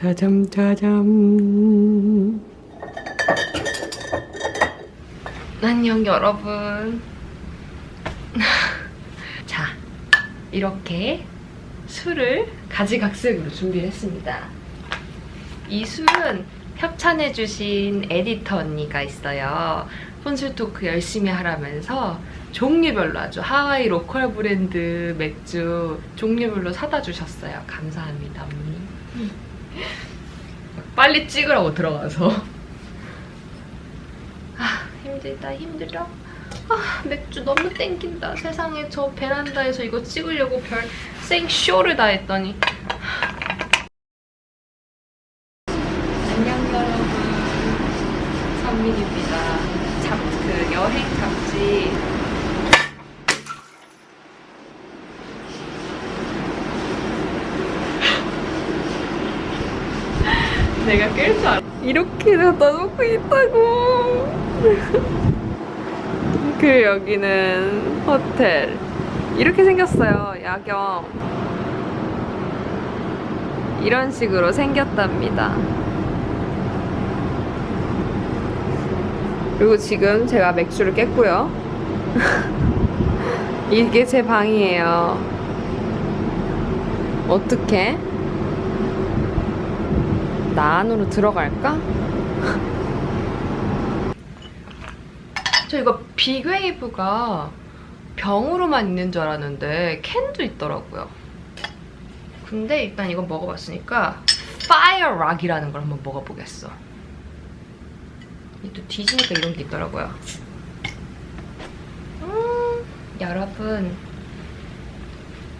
짜잠 짜잠. 안녕 여러분. 자 이렇게 술을 가지각색으로 준비를 했습니다. 이 술은 협찬해주신 에디터 언니가 있어요. 폰술 토크 열심히 하라면서 종류별로 아주 하와이 로컬 브랜드 맥주 종류별로 사다 주셨어요. 감사합니다 언니 빨리 찍으라고 들어가서. 아 힘들다 힘들어. 아 맥주 너무 땡긴다. 세상에 저 베란다에서 이거 찍으려고 별 생쇼를 다 했더니 안녕 여러분 선민입니다 잡, 그 여행 잡지 내가 깰 줄 알아. 이렇게 갖다 놓고 있다고. 그 여기는 호텔. 이렇게 생겼어요. 야경. 이런 식으로 생겼답니다. 그리고 지금 제가 맥주를 깼고요. 이게 제 방이에요. 어떻게? 나 안으로 들어갈까? 저 이거 빅웨이브가 병으로만 있는 줄 알았는데 캔도 있더라고요. 근데 일단 이거 먹어봤으니까 파이어 락이라는 걸 한번 먹어보겠어. 이게 또 뒤지니까 이런 게 있더라고요. 음, 여러분,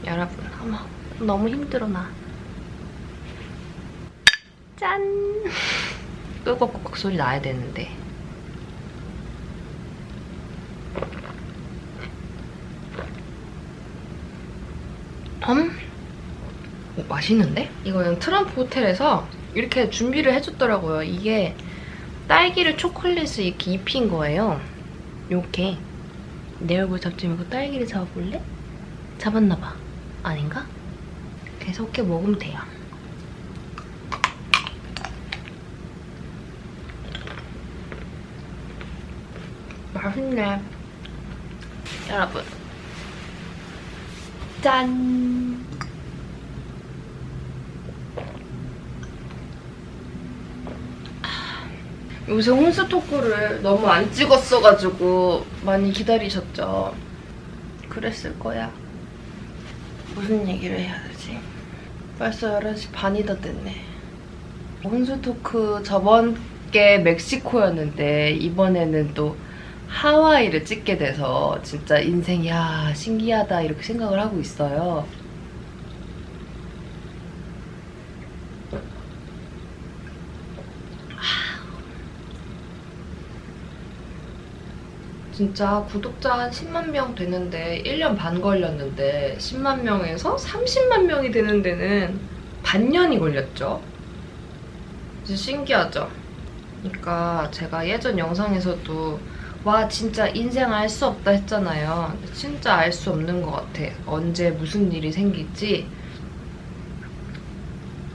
여러분, 어머, 너무 힘들어 나. 짠! 꿀꺽꿀꺽 소리 나야 되는데. 음? 오, 맛있는데? 이거는 트럼프 호텔에서 이렇게 준비를 해줬더라고요. 이게 딸기를 초콜릿을 이렇게 입힌 거예요. 이렇게. 내 얼굴 잡지 말고 딸기를 잡아볼래? 잡았나봐. 아닌가? 그래서 이렇게 먹으면 돼요. 맛있네. 여러분. 짠! 요새 혼수 토크를 너무 안 찍었어가지고 많이 기다리셨죠? 그랬을 거야. 무슨 얘기를 해야 되지? 벌써 11시 반이 다 됐네. 혼수 토크 저번 게 멕시코였는데 이번에는 또 하와이를 찍게 돼서 진짜 인생 야 신기하다 이렇게 생각을 하고 있어요. 진짜 구독자 한 10만 명 되는데 1년 반 걸렸는데 10만 명에서 30만 명이 되는 데는 반년이 걸렸죠. 진짜 신기하죠? 그러니까 제가 예전 영상에서도 와 진짜 인생 알 수 없다 했잖아요. 진짜 알 수 없는 것 같아. 언제 무슨 일이 생길지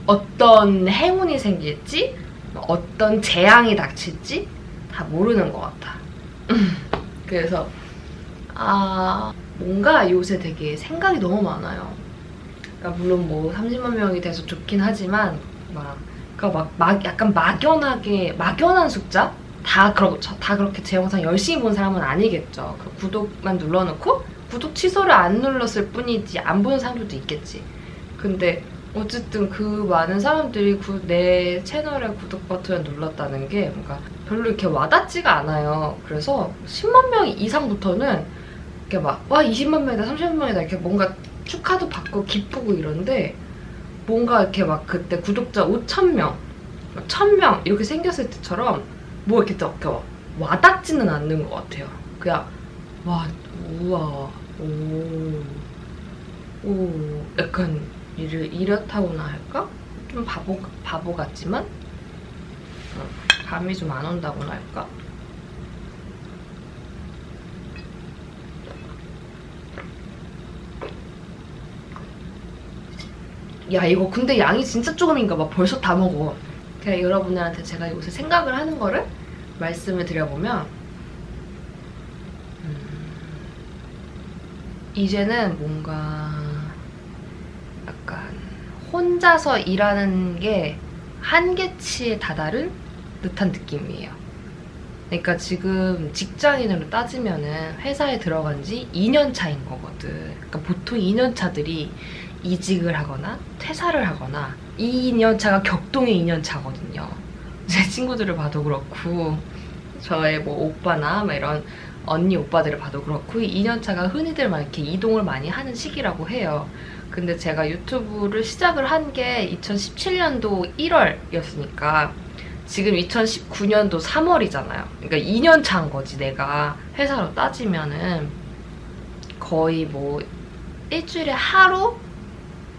어떤 행운이 생길지 어떤 재앙이 닥칠지 다 모르는 것 같아. 그래서 아 뭔가 요새 되게 생각이 너무 많아요. 그러니까 물론 뭐 30만 명이 돼서 좋긴 하지만 막 그러니까 막, 막 약간 막연하게 막연한 숫자 다 그렇고 다 그렇게 제 영상 열심히 본 사람은 아니겠죠. 그 구독만 눌러놓고 구독 취소를 안 눌렀을 뿐이지 안 보는 사람들도 있겠지. 근데 어쨌든 그 많은 사람들이 구- 내 채널에 구독 버튼을 눌렀다는 게 뭔가 별로 이렇게 와닿지가 않아요. 그래서 10만 명 이상부터는 이렇게 막 와 20만 명이다 30만 명이다 이렇게 뭔가 축하도 받고 기쁘고 이런데 뭔가 이렇게 막 그때 구독자 5천 명, 1000명 이렇게 생겼을 때처럼 뭐 이렇게 딱 와닿지는 않는 것 같아요. 그냥 와 우와 오, 오 약간 이르, 이렇다고나 할까? 좀 바보 바보 같지만 어, 감이 좀 안 온다고나 할까? 야 이거 근데 양이 진짜 조금인가 봐 벌써 다 먹어 그냥 여러분들한테 제가 요새 생각을 하는 거를 말씀을 드려보면 음, 이제는 뭔가 약간 혼자서 일하는 게 한계치에 다다른 듯한 느낌이에요. 그러니까 지금 직장인으로 따지면은 회사에 들어간 지 2년 차인 거거든. 그러니까 보통 2년 차들이 이직을 하거나 퇴사를 하거나 2년 차가 격동의 2년 차거든요. 제 친구들을 봐도 그렇고 저의 뭐 오빠나 막 이런 언니 오빠들을 봐도 그렇고 2년 차가 흔히들 막 이렇게 이동을 많이 하는 시기라고 해요. 근데 제가 유튜브를 시작을 한 게 2017년도 1월이었으니까 지금 2019년도 3월이잖아요. 그러니까 2년 차인 거지 내가 회사로 따지면은 거의 뭐 일주일에 하루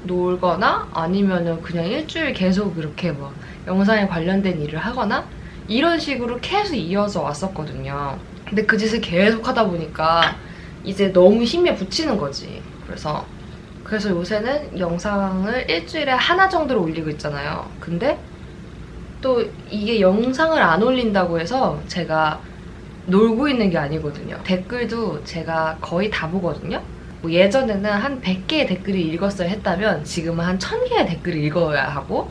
놀거나 아니면은 그냥 일주일 계속 이렇게 막 영상에 관련된 일을 하거나 이런 식으로 계속 이어져 왔었거든요. 근데 그 짓을 계속 하다 보니까 이제 너무 힘에 부치는 거지. 그래서 그래서 요새는 영상을 일주일에 하나 정도로 올리고 있잖아요. 근데 또 이게 영상을 안 올린다고 해서 제가 놀고 있는 게 아니거든요. 댓글도 제가 거의 다 보거든요. 뭐 예전에는 한 100개의 댓글을 읽었어야 했다면 지금은 한 1000개의 댓글을 읽어야 하고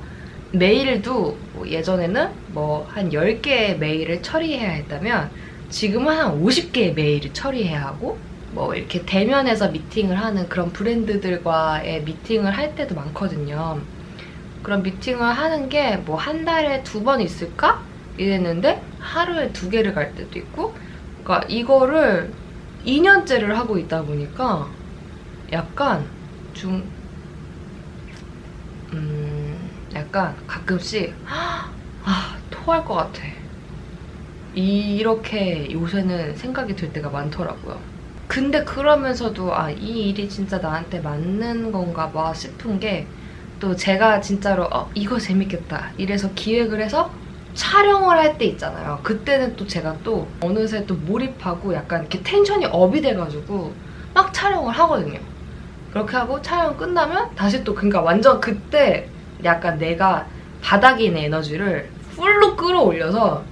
메일도 뭐 예전에는 뭐 한 10개의 메일을 처리해야 했다면 지금은 한 50개의 메일을 처리해야 하고 뭐 이렇게 대면에서 미팅을 하는 그런 브랜드들과의 미팅을 할 때도 많거든요. 그런 미팅을 하는 게 뭐 한 달에 두 번 있을까? 이랬는데 하루에 두 개를 갈 때도 있고 그러니까 이거를 2년째를 하고 있다 보니까 약간 좀 음, 약간 가끔씩 아, 토할 것 같아. 이렇게 요새는 생각이 들 때가 많더라고요. 근데 그러면서도 아, 이 일이 진짜 나한테 맞는 건가 봐 싶은 게 또 제가 진짜로 어, 이거 재밌겠다 이래서 기획을 해서 촬영을 할 때 있잖아요. 그때는 또 제가 또 어느새 또 몰입하고 약간 이렇게 텐션이 업이 돼가지고 막 촬영을 하거든요. 그렇게 하고 촬영 끝나면 다시 또 그러니까 완전 그때 약간 내가 바닥에 있는 에너지를 풀로 끌어올려서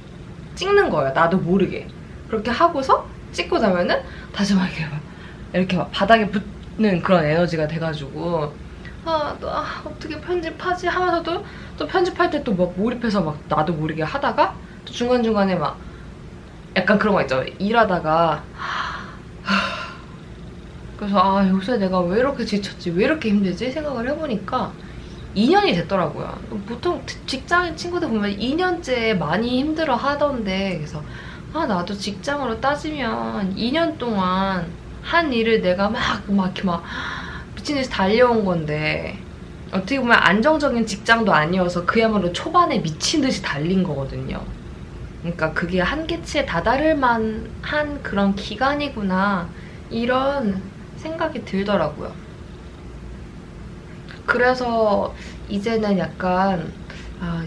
찍는 거예요. 나도 모르게. 그렇게 하고서 찍고 나면은 다시 막 이렇게 막 이렇게 막 바닥에 붙는 그런 에너지가 돼가지고 아, 또, 아 어떻게 편집하지 하면서도 또 편집할 때 또 막 몰입해서 막 나도 모르게 하다가 또 중간중간에 막 약간 그런 거 있죠. 일하다가 하, 그래서 아 요새 내가 왜 이렇게 지쳤지 왜 이렇게 힘들지 생각을 해보니까 2년이 됐더라고요. 보통 직장인 친구들 보면 2년째 많이 힘들어 하던데 그래서 아 나도 직장으로 따지면 2년 동안 한 일을 내가 막 막 막 미친 듯이 달려온 건데 어떻게 보면 안정적인 직장도 아니어서 그야말로 초반에 미친 듯이 달린 거거든요. 그러니까 그게 한계치에 다다를 만한 그런 기간이구나 이런 생각이 들더라고요. 그래서 이제는 약간 아,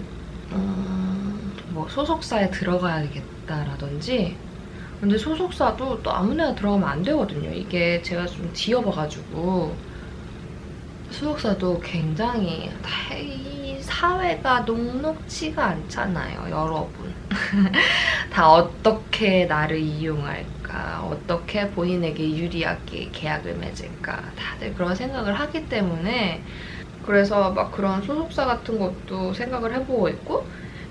음, 뭐 소속사에 들어가야겠다라든지 근데 소속사도 또 아무나 들어가면 안 되거든요. 이게 제가 좀 뒤어봐가지고 소속사도 굉장히 이 사회가 녹록치가 않잖아요, 여러분. 다 어떻게 나를 이용할까, 어떻게 본인에게 유리하게 계약을 맺을까, 다들 그런 생각을 하기 때문에 그래서 막 그런 소속사 같은 것도 생각을 해보고 있고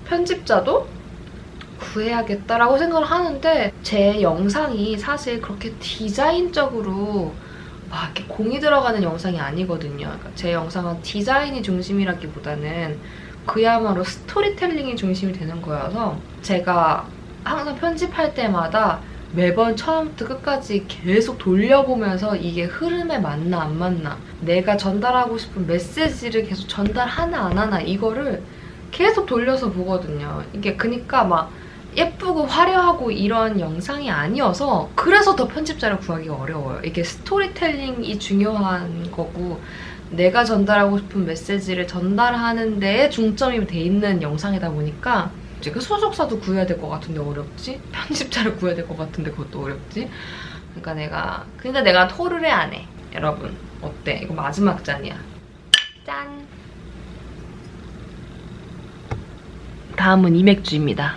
편집자도 구해야겠다라고 생각을 하는데 제 영상이 사실 그렇게 디자인적으로 막 이렇게 공이 들어가는 영상이 아니거든요. 그러니까 제 영상은 디자인이 중심이라기보다는 그야말로 스토리텔링이 중심이 되는 거여서 제가 항상 편집할 때마다 매번 처음부터 끝까지 계속 돌려보면서 이게 흐름에 맞나 안 맞나 내가 전달하고 싶은 메시지를 계속 전달하나 안 하나 이거를 계속 돌려서 보거든요. 이게 그니까 막 예쁘고 화려하고 이런 영상이 아니어서 그래서 더 편집자를 구하기가 어려워요. 이게 스토리텔링이 중요한 거고 내가 전달하고 싶은 메시지를 전달하는 데에 중점이 돼 있는 영상이다 보니까 어렵지. 그 소속사도 구해야 될 것 같은데 어렵지. 편집자를 구해야 될 것 같은데 그것도 어렵지. 그러니까 내가 근데 내가 토르레 안 해. 여러분 어때? 이거 마지막 잔이야. 짠. 다음은 이 맥주입니다.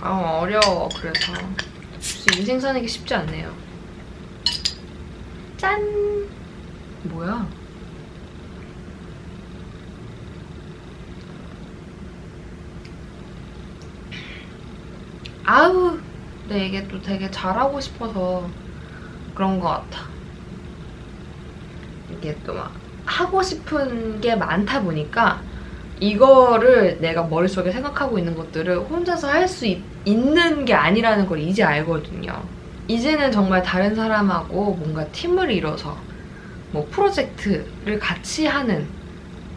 아 어려워 그래서 인생 사는 게 쉽지 않네요. 짠. 뭐야? 아우, 근데 이게 또 되게 잘하고 싶어서 그런 것 같아. 이게 또 막 하고 싶은 게 많다 보니까 이거를 내가 머릿속에 생각하고 있는 것들을 혼자서 할 수 있는 게 아니라는 걸 이제 알거든요. 이제는 정말 다른 사람하고 뭔가 팀을 이뤄서 뭐 프로젝트를 같이 하는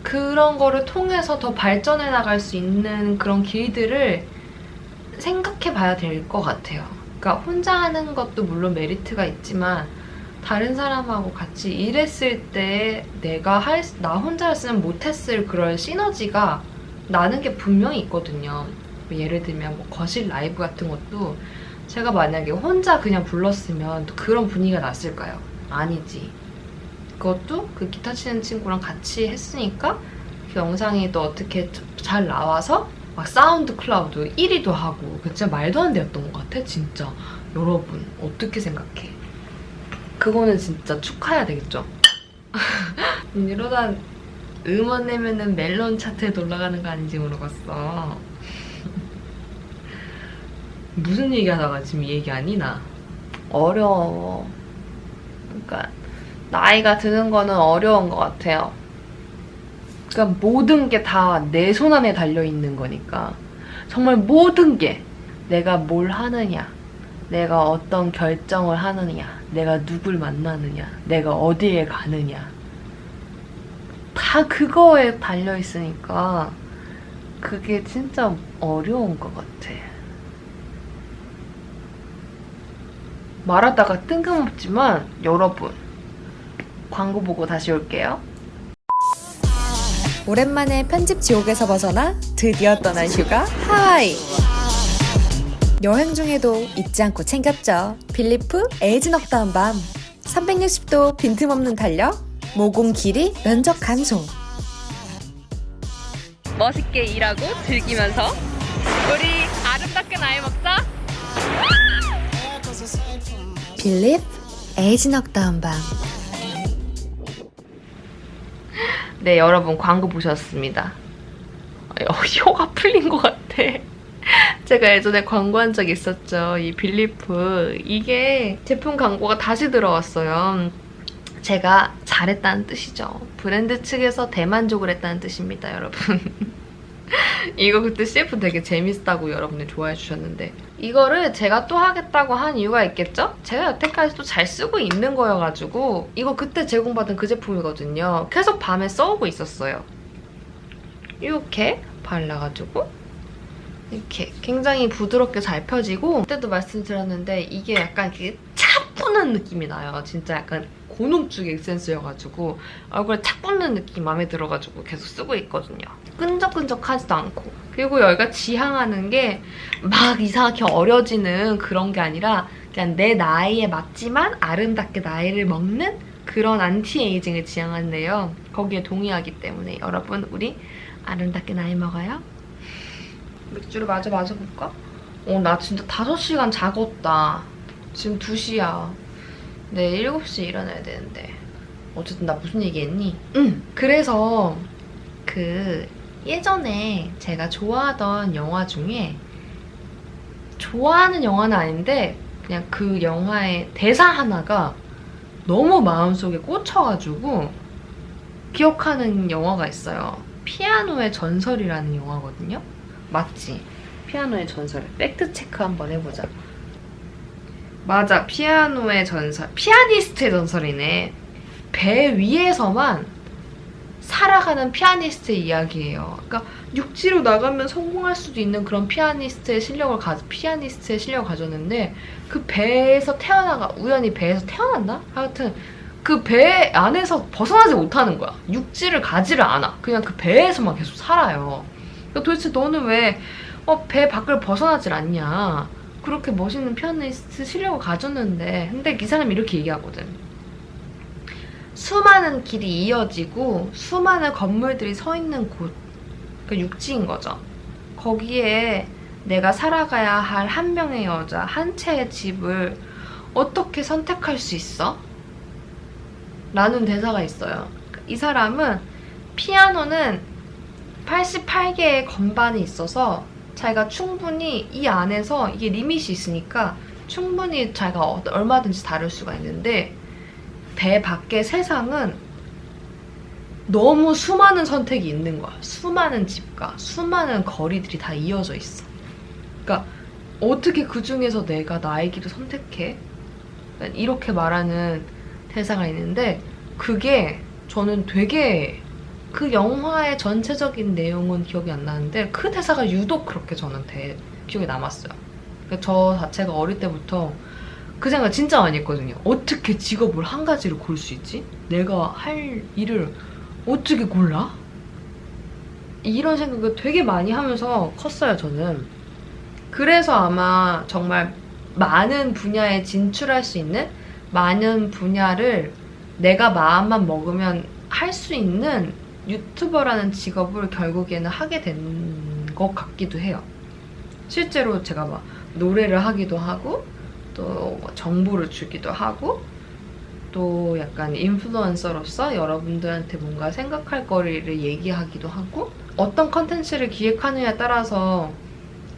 그런 거를 통해서 더 발전해 나갈 수 있는 그런 길들을 생각해 봐야 될 것 같아요. 그러니까 혼자 하는 것도 물론 메리트가 있지만 다른 사람하고 같이 일했을 때 내가 할, 나 혼자 했으면 못했을 그런 시너지가 나는 게 분명히 있거든요. 뭐 예를 들면 뭐 거실 라이브 같은 것도 제가 만약에 혼자 그냥 불렀으면 또 그런 분위기가 났을까요? 아니지. 그것도 그 기타 치는 친구랑 같이 했으니까 그 영상이 또 어떻게 잘 나와서 막 사운드 클라우드 1위도 하고 그 진짜 말도 안 되었던 것 같아 진짜. 여러분 어떻게 생각해? 그거는 진짜 축하해야 되겠죠? 이러다 음원 내면은 멜론 차트에 올라가는 거 아닌지 모르겠어. 무슨 얘기하다가 지금 이 얘기하니 나? 어려워. 그러니까 나이가 드는 거는 어려운 것 같아요 그러니까 모든 게 다 내 손 안에 달려 있는 거니까 정말 모든 게 내가 뭘 하느냐, 내가 어떤 결정을 하느냐, 내가 누굴 만나느냐, 내가 어디에 가느냐 다 그거에 달려 있으니까 그게 진짜 어려운 것 같아. 말하다가 뜬금없지만 여러분 광고 보고 다시 올게요. 오랜만에 편집 지옥에서 벗어나 드디어 떠난 휴가 하와이. 여행 중에도 잊지 않고 챙겼죠. 빌리프 에이즈 넉다운 밤. 360도 빈틈없는 달력, 모공 길이, 면적 감소. 멋있게 일하고 즐기면서 우리 아름답게 나이 먹자. 빌리프 에이즈 넉다운 밤. 네, 여러분 광고 보셨습니다. 어, 혀가 풀린 것 같아. 제가 예전에 광고한 적 있었죠. 이 빌리프. 이게 제품 광고가 다시 들어왔어요. 제가 잘했다는 뜻이죠. 브랜드 측에서 대만족을 했다는 뜻입니다, 여러분. 이거 그때 CF 되게 재밌다고 여러분들 좋아해 주셨는데 이거를 제가 또 하겠다고 한 이유가 있겠죠? 제가 여태까지 또 잘 쓰고 있는 거여가지고 이거 그때 제공받은 그 제품이거든요. 계속 밤에 써오고 있었어요. 이렇게 발라가지고 이렇게 굉장히 부드럽게 잘 펴지고 그때도 말씀드렸는데 이게 약간 이렇게 차분한 느낌이 나요. 진짜 약간 고농축 에센스여가지고 얼굴에 착 붙는 느낌 마음에 들어가지고 계속 쓰고 있거든요. 끈적끈적하지도 않고 그리고 여기가 지향하는 게 막 이상하게 어려지는 그런 게 아니라 그냥 내 나이에 맞지만 아름답게 나이를 먹는 그런 안티에이징을 지향한대요. 거기에 동의하기 때문에 여러분 우리 아름답게 나이 먹어요? 맥주를 마저 마셔볼까? 어, 나 진짜 5시간 자겠다. 지금 2시야. 내일 7시에 일어나야 되는데. 어쨌든 나 무슨 얘기했니? 응. 그래서 그 예전에 제가 좋아하던 영화 중에 좋아하는 영화는 아닌데 그냥 그 영화의 대사 하나가 너무 마음속에 꽂혀가지고 기억하는 영화가 있어요. 피아노의 전설이라는 영화거든요. 맞지? 피아노의 전설. 팩트 체크 한번 해보자. 맞아. 피아노의 전설. 피아니스트의 전설이네. 배 위에서만 살아가는 피아니스트의 이야기예요. 그러니까 육지로 나가면 성공할 수도 있는 그런 피아니스트의 실력을 가 피아니스트의 실력을 가졌는데 그 배에서 태어나가 우연히 배에서 태어났나? 하여튼 그 배 안에서 벗어나지 못하는 거야. 육지를 가지를 않아. 그냥 그 배에서만 계속 살아요. 그러니까 도대체 너는 왜 어, 배 밖을 벗어나질 않냐? 그렇게 멋있는 피아니스트 실력을 가졌는데 근데 이 사람이 이렇게 얘기하거든. 수많은 길이 이어지고 수많은 건물들이 서 있는 곳그 육지인 거죠. 거기에 내가 살아가야 할 한 명의 여자, 한 채의 집을 어떻게 선택할 수 있어? 라는 대사가 있어요. 이 사람은 피아노는 88개의 건반이 있어서 자기가 충분히 이 안에서 이게 리밋이 있으니까 충분히 자기가 어- 얼마든지 다룰 수가 있는데 배 밖의 세상은 너무 수많은 선택이 있는 거야. 수많은 집과 수많은 거리들이 다 이어져 있어. 그러니까 어떻게 그 중에서 내가 나의 길을 선택해? 이렇게 말하는 대사가 있는데 그게 저는 되게 그 영화의 전체적인 내용은 기억이 안 나는데 그 대사가 유독 그렇게 저한테 기억에 남았어요. 그러니까 저 자체가 어릴 때부터 그 생각 진짜 많이 했거든요. 어떻게 직업을 한 가지를 고를 수 있지? 내가 할 일을 어떻게 골라? 이런 생각을 되게 많이 하면서 컸어요, 저는. 그래서 아마 정말 많은 분야에 진출할 수 있는 많은 분야를 내가 마음만 먹으면 할 수 있는 유튜버라는 직업을 결국에는 하게 된 것 같기도 해요. 실제로 제가 막 노래를 하기도 하고 또뭐 정보를 주기도 하고 또 약간 인플루언서로서 여러분들한테 뭔가 생각할 거리를 얘기하기도 하고 어떤 컨텐츠를 기획하느냐에 따라서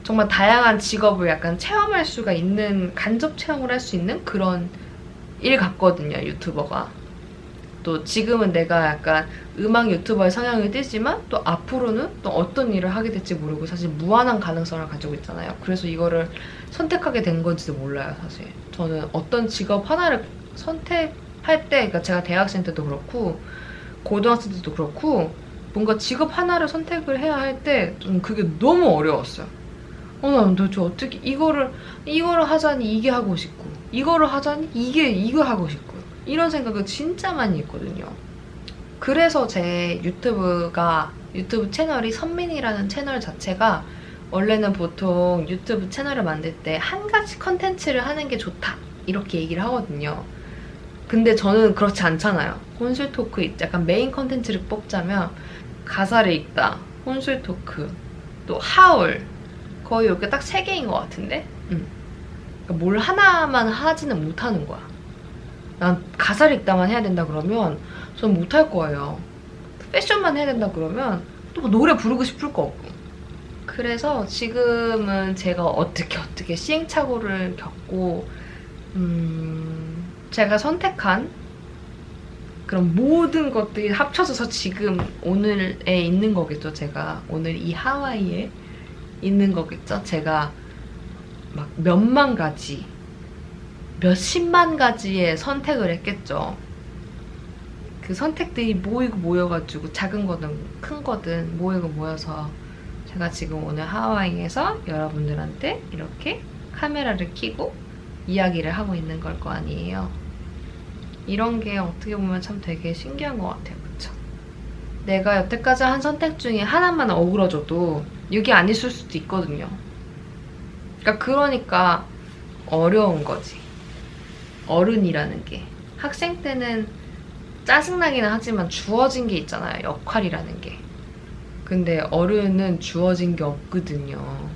정말 다양한 직업을 약간 체험할 수가 있는 간접 체험을 할 수 있는 그런 일 같거든요 유튜버가 또 지금은 내가 약간 음악 유튜버의 성향이 띄지만 또 앞으로는 또 어떤 일을 하게 될지 모르고 사실 무한한 가능성을 가지고 있잖아요. 그래서 이거를 선택하게 된 건지도 몰라요 사실. 저는 어떤 직업 하나를 선택할 때 그러니까 제가 대학생 때도 그렇고 고등학생 때도 그렇고 뭔가 직업 하나를 선택을 해야 할 때 좀 그게 너무 어려웠어요. 어, 나 도대체 어떻게 이거를 이거를 하자니 이게 하고 싶고 이거를 하자니 이게 이거 하고 싶고 이런 생각을 진짜 많이 했거든요. 그래서 제 유튜브가 유튜브 채널이 선민이라는 채널 자체가 원래는 보통 유튜브 채널을 만들 때 한 가지 컨텐츠를 하는 게 좋다 이렇게 얘기를 하거든요. 근데 저는 그렇지 않잖아요. 혼술 토크 약간 메인 컨텐츠를 뽑자면 가사를 읽다, 혼술 토크, 또 하울 거의 이렇게 딱 세 개인 것 같은데? 응. 그러니까 뭘 하나만 하지는 못하는 거야. 난 가사를 읽다만 해야 된다 그러면 전 못할 거예요. 패션만 해야 된다 그러면 또 뭐 노래 부르고 싶을 거 없고. 그래서 지금은 제가 어떻게 어떻게 시행착오를 겪고 음, 제가 선택한 그런 모든 것들이 합쳐져서 지금 오늘에 있는 거겠죠. 제가 오늘 이 하와이에 있는 거겠죠. 제가 막 몇만 가지, 몇십만 가지의 선택을 했겠죠. 그 선택들이 모이고 모여가지고 작은 거든 큰 거든 모이고 모여서 제가 지금 오늘 하와이에서 여러분들한테 이렇게 카메라를 켜고 이야기를 하고 있는 걸 거 아니에요. 이런 게 어떻게 보면 참 되게 신기한 것 같아요. 그쵸? 내가 여태까지 한 선택 중에 하나만 어우러져도 이게 아니었을 수도 있거든요. 그러니까 그러니까 어려운 거지. 어른이라는 게. 학생 때는 짜증나기는 하지만 주어진 게 있잖아요. 역할이라는 게. 근데 어른은 주어진 게 없거든요.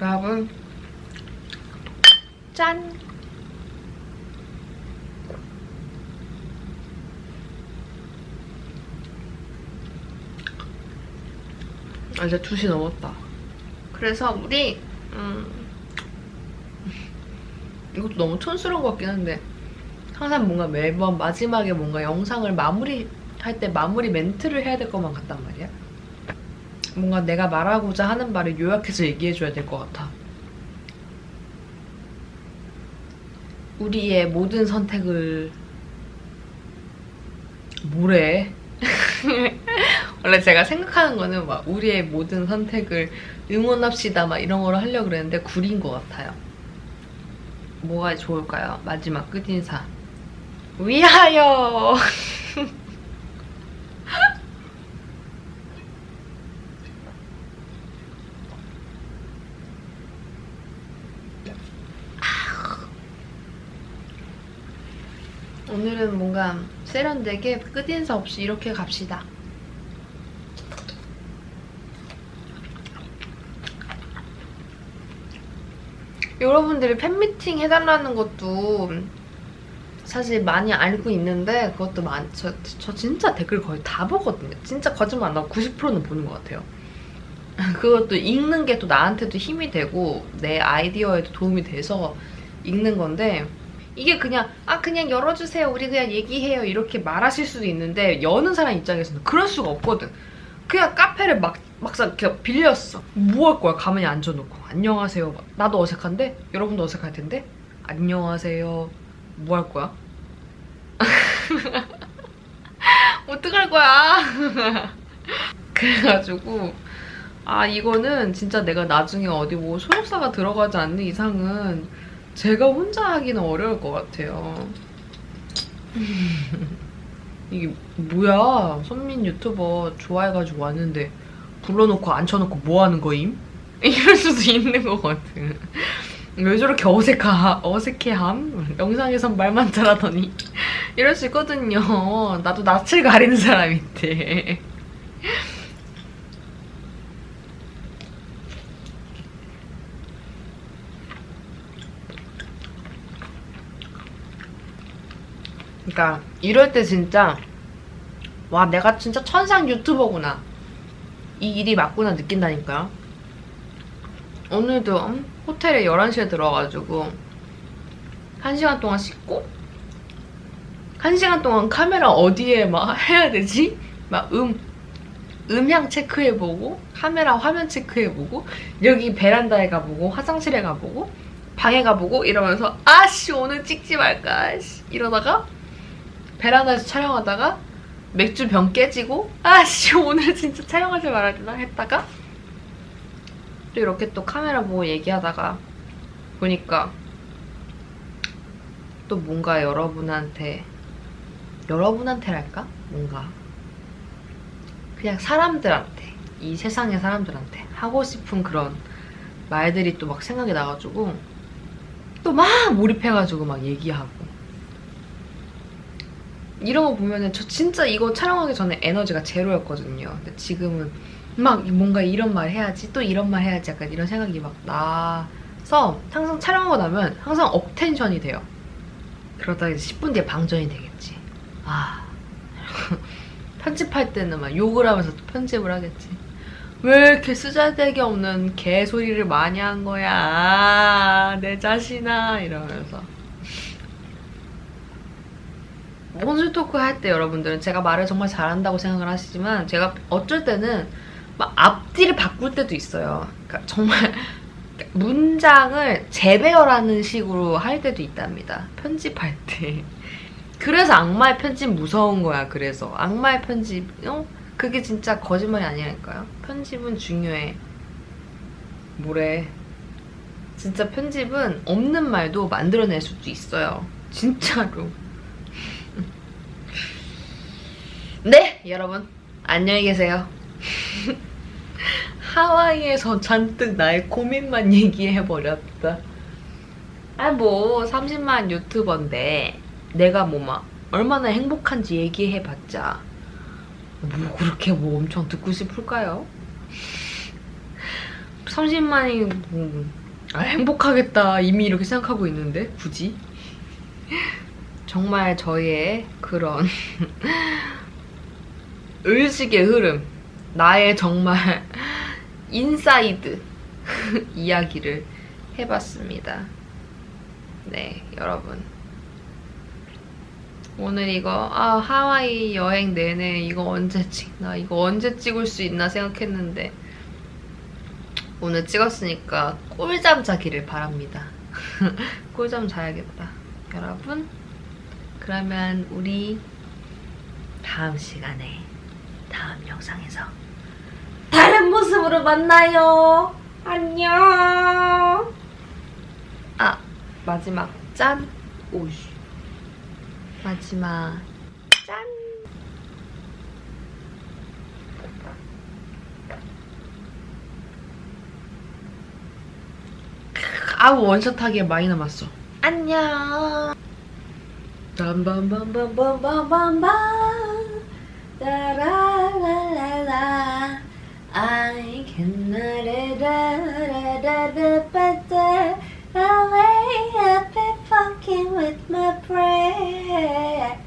여러분, 짠! 아, 이제 2시 넘었다. 그래서 우리, 음, 이것도 너무 촌스러운 것 같긴 한데, 항상 뭔가 매번 마지막에 뭔가 영상을 마무리할 때 마무리 멘트를 해야 될 것만 같단 말이야. 뭔가 내가 말하고자 하는 말을 요약해서 얘기해줘야 될 것 같아. 우리의 모든 선택을 뭐래? 원래 제가 생각하는 거는 막 우리의 모든 선택을 응원합시다 막 이런 거로 하려고 그랬는데 구린 것 같아요. 뭐가 좋을까요? 마지막 끝인사. 위하여! 오늘은 뭔가 세련되게 끝인사 없이 이렇게 갑시다. 여러분들이 팬미팅 해달라는 것도 사실 많이 알고 있는데 그것도 많, 저, 저 진짜 댓글 거의 다 보거든요. 진짜 거짓말 안 하고 90%는 보는 것 같아요. 그것도 읽는 게 또 나한테도 힘이 되고 내 아이디어에도 도움이 돼서 읽는 건데 이게 그냥 아 그냥 열어주세요 우리 그냥 얘기해요 이렇게 말하실 수도 있는데 여는 사람 입장에서는 그럴 수가 없거든 그냥 카페를 막 막상 이렇게 빌렸어. 뭐 할 거야 가만히 앉아놓고. 안녕하세요. 나도 어색한데? 여러분도 어색할 텐데? 안녕하세요. 뭐 할 거야? 어떡할 거야? 그래가지고 아 이거는 진짜 내가 나중에 어디 뭐 소속사가 들어가지 않는 이상은 제가 혼자 하기는 어려울 것 같아요. 이게 뭐야 손민 유튜버 좋아해가지고 왔는데 불러놓고 앉혀놓고 뭐 하는 거임? 이럴 수도 있는 거거든. 왜 저렇게 어색하, 어색해함? 영상에선 말만 잘하더니 이럴 수 있거든요. 나도 낯을 가리는 사람인데. 그러니까 이럴 때 진짜 와 내가 진짜 천상 유튜버구나. 이 일이 맞구나 느낀다니까요. 오늘도 음, 호텔에 11시에 들어가지고 1시간 동안 씻고 1시간 동안 카메라 어디에 막 해야 되지? 막 음, 음향 체크해보고 카메라 화면 체크해보고 여기 베란다에 가보고 화장실에 가보고 방에 가보고 이러면서 아씨 오늘 찍지 말까? 씨, 이러다가 베란다에서 촬영하다가 맥주 병 깨지고 아씨 오늘 진짜 촬영하지 말아야 되나 했다가 또 이렇게 또 카메라 보고 얘기하다가 보니까 또 뭔가 여러분한테 여러분한테랄까? 뭔가 그냥 사람들한테 이 세상의 사람들한테 하고 싶은 그런 말들이 또 막 생각이 나가지고 또 막 몰입해가지고 막 얘기하고 이런 거 보면은 저 진짜 이거 촬영하기 전에 에너지가 제로였거든요. 근데 지금은 막 뭔가 이런 말 해야지 또 이런 말 해야지 약간 이런 생각이 막 나서 항상 촬영하고 나면 항상 업텐션이 돼요. 그러다가 이제 10분 뒤에 방전이 되겠지. 아 편집할 때는 막 욕을 하면서 또 편집을 하겠지. 왜 이렇게 쓰잘데기 없는 개소리를 많이 한 거야 내 자신아 이러면서 혼술 토크 할 때 여러분들은 제가 말을 정말 잘한다고 생각을 하시지만 제가 어쩔 때는 막 앞뒤를 바꿀 때도 있어요. 그러니까 정말 문장을 재배열하는 식으로 할 때도 있답니다. 편집할 때. 그래서 악마의 편집 무서운 거야. 그래서 악마의 편집, 어? 그게 진짜 거짓말이 아니라니까요. 편집은 중요해. 뭐래? 진짜 편집은 없는 말도 만들어낼 수도 있어요. 진짜로. 네, 여러분. 안녕히 계세요. 하와이에서 잔뜩 나의 고민만 얘기해버렸다. 아, 뭐, 30만 유튜버인데, 내가 뭐 막, 얼마나 행복한지 얘기해봤자, 뭐, 그렇게 뭐 엄청 듣고 싶을까요? 30만이 뭐, 아, 행복하겠다. 이미 이렇게 생각하고 있는데, 굳이? 정말 저의 그런 의식의 흐름, 나의 정말 인사이드 이야기를 해봤습니다. 네, 여러분. 오늘 이거, 아, 하와이 여행 내내 이거 언제 찍나, 이거 언제 찍을 수 있나 생각했는데, 오늘 찍었으니까 꿀잠 자기를 바랍니다. 꿀잠 자야겠다. 여러분, 그러면 우리 다음 시간에 다음 영상에서 다른 모습으로 만나요. 안녕. 아 마지막 짠. 오이씨. 마지막 짠. 아우 원샷 하기에 많이 남았어. 안녕. 빰빰빰빰빰빰빰빰 da la la la. I can da da da da da da da. I wake up and fucking with my prayer.